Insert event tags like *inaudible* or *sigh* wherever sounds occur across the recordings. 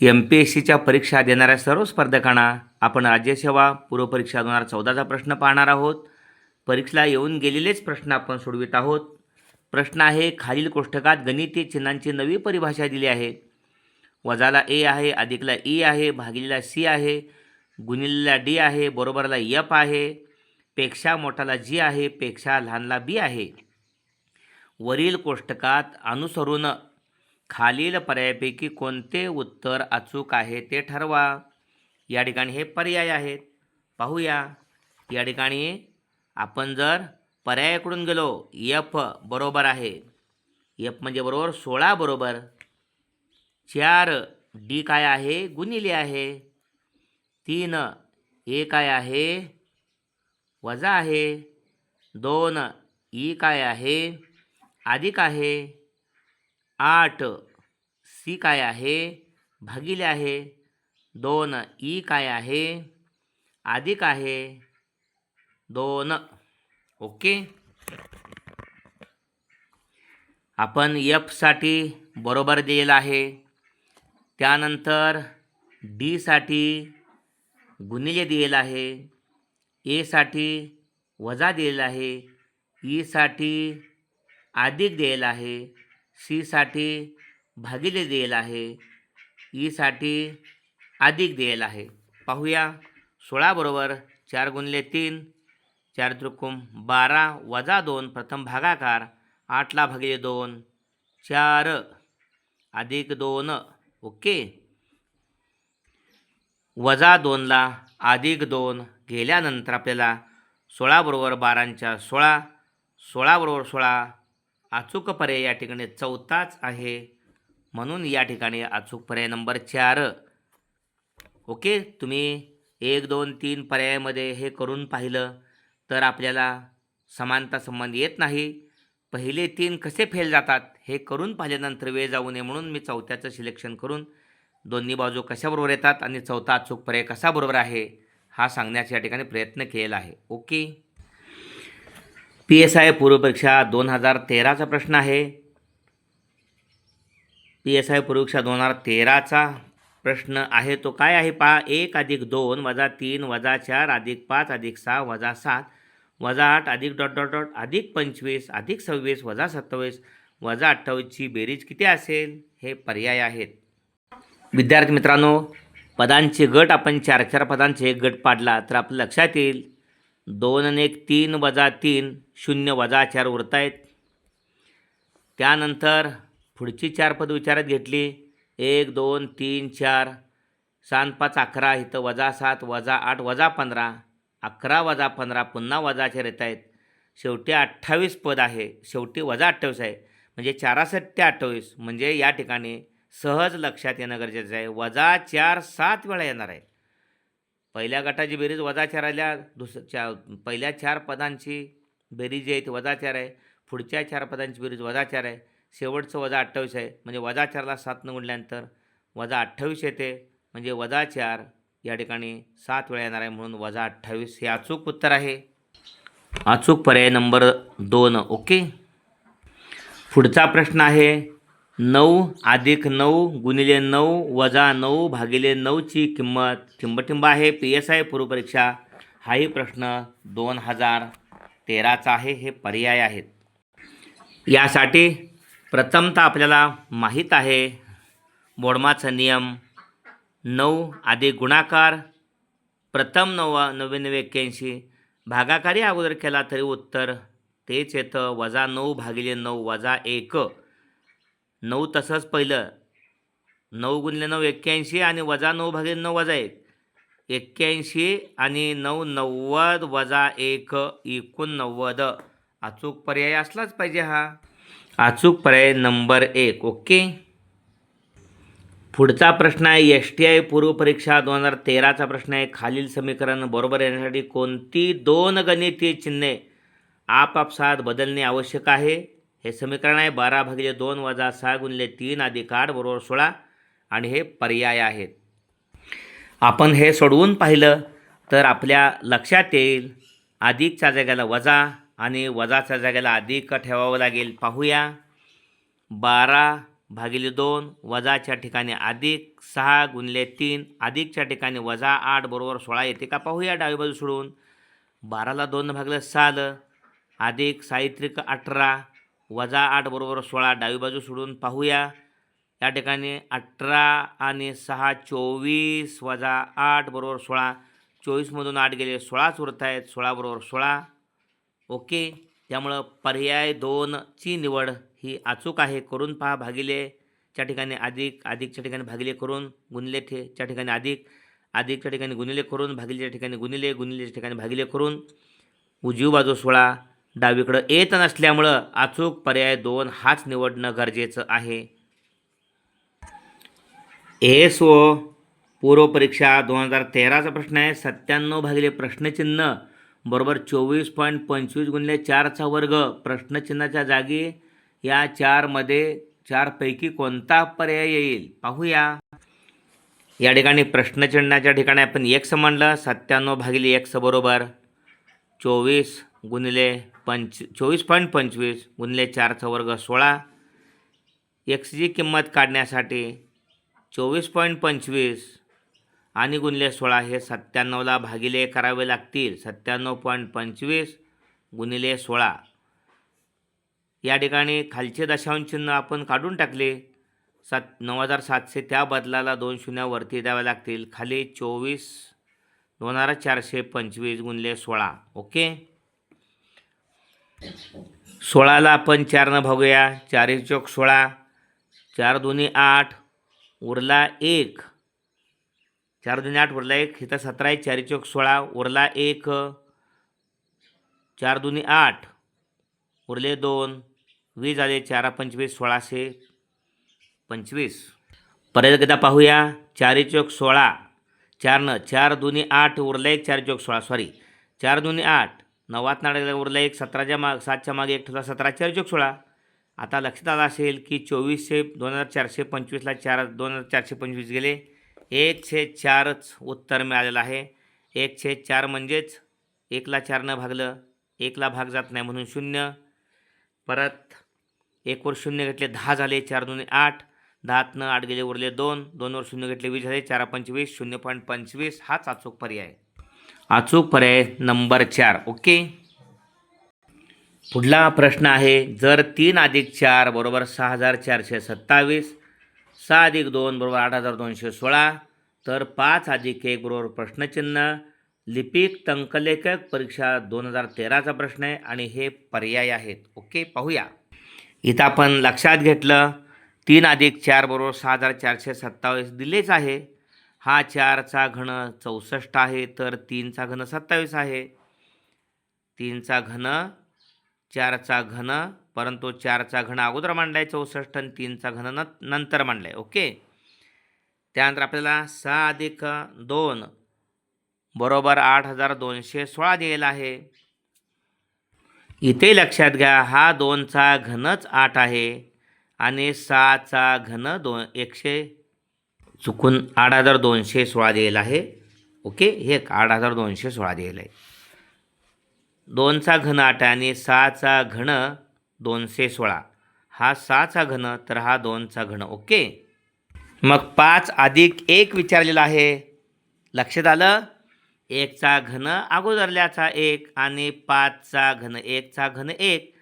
M P S सीच्या परीक्षा देणाऱ्या सर्व स्पर्धकांना आपण राज्यसेवा पूर्वपरीक्षा दोन हजार चौदाचा प्रश्न पाहणार आहोत. परीक्षेला येऊन गेलेलेच प्रश्न आपण सोडवित आहोत. प्रश्न आहे खालील कोष्टकात गणिती चिन्हांची नवी परिभाषा दिली आहे. वजाला ए आहे अधिकला ई आहे भागिलेला सी आहे गुणिलेला डी आहे बरोबरला यप आहे पेक्षा मोठाला जी आहे पेक्षा लहानला बी आहे. वरील कोष्टकात अनुसरून खालील पर्यायापैकी कोणते उत्तर अचूक आहे ते ठरवा. या ठिकाणी हे पर्याय आहेत. पाहूया. या ठिकाणी आपण जर पर्यायाकडून गेलो यफ बरोबर आहे. यफ म्हणजे बरोबर सोळा बरोबर. चार डी काय आहे? गुणिले आहे. तीन ए काय आहे? वजा आहे. दोन ई काय आहे? अधिक आहे. आठ. सी काय आहे? भागिले आहे. दोन. ई काय आहे? अधिक आहे? दोन. ओके? आपण यफसाठी बरोबर दिलेलं आहे. त्यानंतर डीसाठी गुणिले दिलेलं आहे. एसाठी वजा दिलेलं आहे. E ईसाठी अधिक दिलेलं आहे. सीसाठी भागिले देयल आहे. ईसाठी अधिक दिलेलं आहे. पाहूया. सोळा बरोबर चार गुणले तीन. चार त्रिकोण बारा वजा दोन प्रथम भागाकार आठला भागिले दोन. चार. अधिक दोन. ओके. वजा दोनला अधिक दोन गेल्यानंतर आपल्याला सोळाबरोबर बारांच्या सोळा सोळाबरोबर सोळा अचूक पर्याय या ठिकाणी चौथाच आहे. म्हणून या ठिकाणी अचूक पर्याय नंबर चार. ओके? तुम्ही एक दोन तीन पर्यायामध्ये हे करून पाहिलं तर आपल्याला समानता संबंध येत नाही. पहिले तीन कसे फेल जातात हे करून पाहिल्यानंतर वेळ जाऊ नये म्हणून मी चौथ्याचं सिलेक्शन करून दोन्ही बाजू कशाबरोबर येतात आणि चौथा अचूक पर्याय कसा बरोबर आहे हा सांगण्याचा या ठिकाणी प्रयत्न केलेला आहे. ओके? पी एस आय पूर्वपरीक्षा दोन हजार तेराचा प्रश्न आहे. पी एस आय पूर्वपरीक्षा दोन हजार तेराचा प्रश्न आहे. तो काय आहे पहा. एक अधिक दोन वजा तीन वजा चार अधिक पाच अधिक सहा वजा सात वजा आठ अधिक डॉट डॉट डॉट अधिक पंचवीस अधिक सव्वीस वजा सत्तावीस वजा अठ्ठावीसची बेरीज किती असेल? हे पर्याय आहेत. विद्यार्थी मित्रांनो पदांचे गट आपण चार चार पदांचे एक गट पाडला तर आपल्या लक्षात येईल. दोन आणि एक तीन वजा तीन शून्य वजा चार उरत आहेत. त्यानंतर पुढची चार पद विचारात घेतली. एक दोन तीन चार. सात पाच अकरा इथं वजा सात वजा आठ वजा पंधरा. अकरा वजा पंधरा पुन्हा वजा चार येत आहेत. शेवटी अठ्ठावीस पद आहे. शेवटी वजा अठ्ठावीस आहे. म्हणजे चारासष्ट ते अठ्ठावीस. म्हणजे या ठिकाणी सहज लक्षात येणं गरजेचं आहे. वजा चार सात वेळा येणार आहे. पहिल्या गटाची बेरीज वजा चार आल्या दुस चा पहिल्या चार पदांची बेरीज जी आहे ती वजा चार आहे. पुढच्या चार पदांची बेरीज वजा चार आहे. शेवटचं वजा अठ्ठावीस आहे. म्हणजे वजा चारला सातनं गुणल्यानंतर वजा अठ्ठावीस येते. म्हणजे वजा चार या ठिकाणी सात वेळा येणार आहे म्हणून वजा अठ्ठावीस हे अचूक उत्तर आहे. अचूक पर्याय नंबर दोन. ओके? पुढचा प्रश्न आहे नऊ अधिक नऊ गुणिले नऊ वजा नऊ भागिले नऊची किंमत ठिंबठिंब आहे. पी एस आय पूर्वपरीक्षा. हाही प्रश्न दोन हजार तेराचा आहे. हे पर्याय आहेत. यासाठी प्रथमतः आपल्याला माहीत आहे बोडमाचा नियम नऊ अधिक गुणाकार प्रथम नव्वा नव्याण्णव एक्क्याऐंशी. भागाकारी अगोदर केला तरी उत्तर तेच येतं. वजा नऊ भागिले नऊ वजा एक. नऊ तसंच पहिलं. नऊ गुणले नऊ एक्क्याऐंशी आणि वजा नऊ भागिले नऊ वजा एक. एक्क्याऐंशी आणि नऊ नव्वद वजा एक एकोणनव्वद. अचूक पर्याय असलाच पाहिजे हा. अचूक पर्याय नंबर एक ओके? पुढचा प्रश्न आहे एस टी आय पूर्वपरीक्षा दोन हजार तेराचा प्रश्न आहे. खालील समीकरण बरोबर येण्यासाठी कोणती दोन गणितीय चिन्हे आपापसात बदलणे आवश्यक आहे? हे समीकरण आहे बारा भागिले दोन वजा सहा गुणिले तीन अधिक आठ बरोबर सोळा. आणि हे पर्याय आहेत. आपण हे सोडवून पाहिलं तर आपल्या लक्षात येईल. अधिकच्या जागेला वजा आणि वजाच्या जागेला अधिक ठेवावं लागेल. पाहूया. बारा भागिले दोन वजाच्या ठिकाणी अधिक सहा गुणले तीन. अधिकच्या ठिकाणी वजा आठ बरोबर सोळा येते का? पाहूया डावी बाजू सोडून. बाराला दोन भागलं सहा आलं अधिक साहित्रिक अठरा. वजा आठ बरोबर सोळा. डावी बाजू सोडून पाहूया. या ठिकाणी अठरा आणि सहा चोवीस वजा आठ बरोबर सोळा. चोवीसमधून आठ गेले सोळाच उरत आहेत सोळा बरोबर सोळा. ओके. त्यामुळं पर्याय दोनची निवड ही अचूक आहे. करून पहा भागिले. च्या ठिकाणी अधिक अधिकच्या ठिकाणी भागिले करून गुणले ठे च्या ठिकाणी अधिक अधिकच्या ठिकाणी गुणिले करून भागिलेच्या ठिकाणी गुणिले गुणिलेच्या ठिकाणी भागिले करून. उजवी बाजू सोळा. डावीकडं येत नसल्यामुळं अचूक पर्याय दोन हाच निवडणं गरजेचं आहे. एस ओ पूर्वपरीक्षा दोन हजार तेराचा प्रश्न आहे. सत्त्याण्णव भागिले प्रश्नचिन्ह बरोबर चोवीस पॉईंट पंचवीस गुणिले चारचा वर्ग. प्रश्नचिन्हाच्या जागी या चारमध्ये चारपैकी कोणता पर्याय येईल? पाहूया. या ठिकाणी प्रश्नचिन्हाच्या ठिकाणी आपण एक्स म्हणलं सत्त्याण्णव भागिले एक्स बरोबर चोवीस गुणिले पंच चोवीस पॉईंट पंचवीस गुणले चारचा वर्ग सोळा. एक्सची किंमत काढण्यासाठी चोवीस पॉईंट पंचवीस आणि गुणले सोळा हे सत्त्याण्णवला भागिले करावे लागतील. सत्त्याण्णव पॉईंट पंचवीस गुणिले सोळा. या ठिकाणी खालचे दशांश चिन्ह आपण काढून टाकले. सात नऊ हजार सातशे त्या बदलाला दोन शून्यावरती द्यावे लागतील. खाली चोवीस दोन हजार चारशे पंचवीस गुणले सोळा. ओके? सोळाला आपण चारनं भागूया. चार चौक सोळा. चार दोन्ही आठ. उरला एक. चार दोन्ही आठ उरला एक. हिथं सतरा आहे. चारी चौक सोळा. उरला एक. चार दोन्ही आठ. उरले दोन. वीस आले चारा पंचवीस सोळाशे पंचवीस. परत एकदा पाहूया. चारी चौक सोळा. चारनं चार दोन्ही आठ उरला एक. चार चौक सोळा. सॉरी चार दोन्ही आठ. नवात नाडक उरला एक सतराच्या माग सातच्या मागे एक ठरला सतरा चार चोक सोळा. आता लक्षात आलं असेल की चोवीसशे दोन हजार चारशे पंचवीसला चार दोन हजार चारशे पंचवीस गेले. एकशे चारच उत्तर मिळालेलं आहे. एकशे चार म्हणजेच एकला चारनं भागलं एकला भाग जात नाही म्हणून शून्य. परत एकवर शून्य घेतले दहा झाले चार दोन आठ. दहातनं आठ गेले उरले दोन. दोनवर शून्य घेतले वीस झाले चार पंचवीस शून्य पॉईंट पंचवीस. हाच अचूक पर्याय. अचूक पर्याय नंबर चार ओके? पुढला प्रश्न आहे जर तीन अधिक चार बरोबर सहा हजार चारशे सत्तावीस सहा अधिक दोन बरोबर आठ हजार दोनशे सोळा तर पाच अधिक एक बरोबर प्रश्नचिन्ह लिपिक तंकलेखक परीक्षा दोन हजार तेराचा प्रश्न आहे आणि हे पर्याय आहेत ओके? पाहूया. इथं आपण लक्षात घेतलं तीन अधिक चार बरोबर सहा हजार चारशे सत्तावीस दिलेच आहे. हा चारचा घन चौसष्ट आहे तर तीनचा घन सत्तावीस आहे. तीनचा घन चारचा घन परंतु चारचा घन अगोदर मांडला आहे चौसष्ट आणि तीनचा घन न नंतर मांडला आहे ओके? त्यानंतर आपल्याला सहा अधिक दोन बरोबर आठ हजार दोनशे सोळा दिलेला आहे. इथे लक्षात घ्या हा दोनचा घनच आठ आहे आणि सहाचा घन दोन एकशे चुकून आठ हजार दोनशे सोळा दिलेला आहे. ओके? हे आठ हजार दोनशे सोळा दिलेलं आहे. दोनचा घन आठ आहे आणि सहाचा घन दोनशे सोळा. हा सहाचा घन तर हा दोनचा घन. ओके? मग पाच अधिक एक विचारलेला आहे. लक्षात आलं? एकचा घन अगोदरल्याचा एक आणि पाचचा घन एकचा घन एक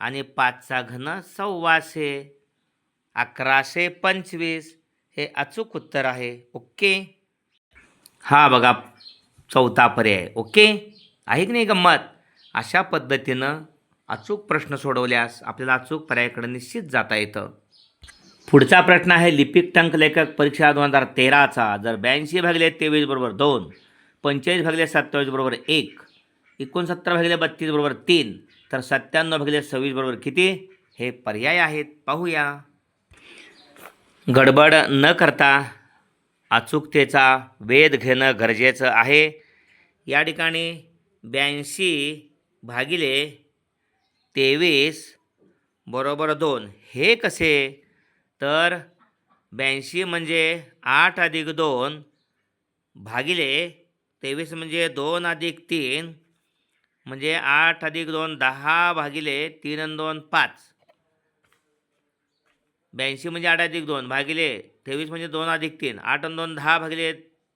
आणि पाचचा घन सव्वाशे अकराशे पंचवीस हे अचूक उत्तर आहे. ओके? हा बघा चौथा पर्याय. ओके? आहे की नाही गंमत? अशा पद्धतीनं अचूक प्रश्न सोडवल्यास आपल्याला अचूक पर्यायाकडे निश्चित जाता येतं. पुढचा प्रश्न आहे लिपिक टंक लेखक परीक्षा दोन हजार तेराचा. जर ब्याऐंशी भागले तेवीस बरोबर दोन पंचेचाळीस भागले सत्तावीस बरोबर एक एकोणसत्तर भागले बत्तीस बरोबर तीन तर सत्त्याण्णव भागले सव्वीस बरोबर किती? हे पर्याय आहेत. पाहूया. गडबड न करता अचूकतेचा वेध घेणं गरजेचं आहे. या ठिकाणी ब्याऐंशी भागिले तेवीस बरोबर दोन. हे कसे? तर ब्याऐंशी म्हणजे आठ अधिक दोन भागिले तेवीस म्हणजे दोन अधिक तीन म्हणजे आठ अधिक दोन दहा भागिले तीन दोन पाच. ब्याऐंशी म्हणजे आठ अधिक दोन भागिले तेवीस म्हणजे दोन अधिक तीन. आठ आणि दोन दहा भागिले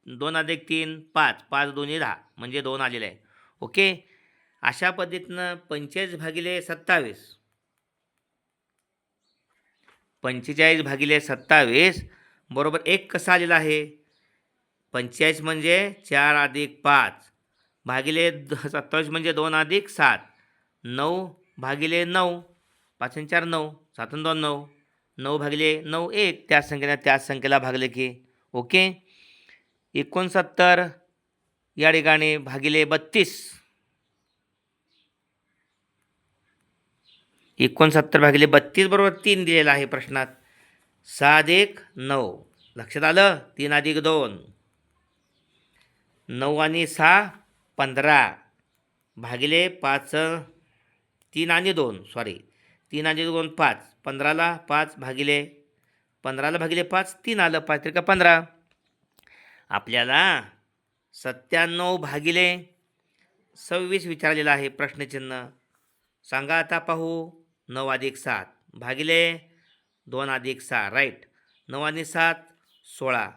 दोन अधिक तीन पाच. पाच दोन्ही दहा. म्हणजे दोन आलेले आहे. ओके? अशा पद्धतीनं पंचेचाळीस भागिले सत्तावीस. पंचेचाळीस भागिले सत्तावीस बरोबर एक कसा आलेला आहे? पंचेचाळीस म्हणजे चार अधिक पाच भागिले द *laughs* सत्तावीस म्हणजे दोन अधिक सात. नऊ भागिले नऊ. पाच आणि चार नऊ. सात आणि दोन नऊ. नऊ भागिले नऊ एक त्याच संख्येने त्याच संख्येला भागले की ओके? एकोणसत्तर या ठिकाणी भागिले बत्तीस. एकोणसत्तर भागिले बत्तीस बरोबर तीन दिलेला आहे प्रश्नात. सहा एक नऊ. लक्षात आलं? तीन अधिक दोन. नऊ आणि सहा पंधरा. भागिले पाच तीन आणि दोन. सॉरी तीन आणि दोन पाच. पंधराला पाच भागिले पंधराला भागिले पाच तीन आलं पाच त्रिका पंधरा? आपल्याला सत्त्याण्णव भागिले सव्वीस विचारलेलं आहे प्रश्नचिन्ह. सांगा आता पाहू नऊ अधिक सात भागिले दोन अधिक सहा राईट नऊ आणि सात सोळा.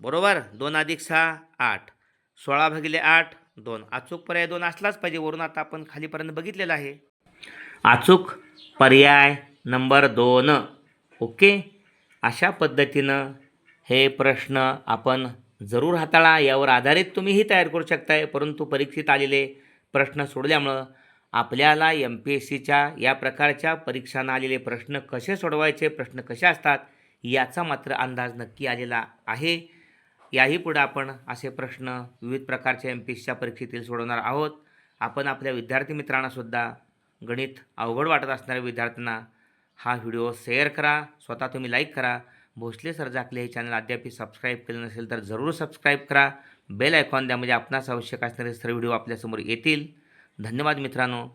बरोबर? दोन अधिक सहा आठ. सोळा भागिले आठ दोन. अचूक पर्याय दोन असलाच पाहिजे वरून आता आपण खालीपर्यंत बघितलेलं आहे. अचूक पर्याय नंबर दोन. ओके? अशा पद्धतीनं हे प्रश्न आपण जरूर हाताळा. यावर आधारित तुम्हीही तयार करू शकताय. परंतु परीक्षेत आलेले प्रश्न सोडल्यामुळं आपल्याला एम पी एस सीच्या या प्रकारच्या परीक्षांना आलेले प्रश्न कसे सोडवायचे प्रश्न कसे असतात याचा मात्र अंदाज नक्की आलेला आहे. याही पुढे आपण असे प्रश्न विविध प्रकारच्या एम पी एस सीच्या परीक्षेतील सोडवणार आहोत. आपण आपल्या विद्यार्थी मित्रांनासुद्धा गणित अवघड वाटत असणाऱ्या विद्यार्थ्यांना हा व्हिडिओ शेअर करा स्वतः तुम्ही लाईक करा. भोसले सर जाकले हे चॅनल अद्याप सबस्क्राईब केलं नसेल तर जरूर सबस्क्राईब करा. बेल आयकॉन द्या म्हणजे आपणास आवश्यक असणारे सर्व व्हिडिओ आपल्यासमोर येतील. धन्यवाद मित्रांनो.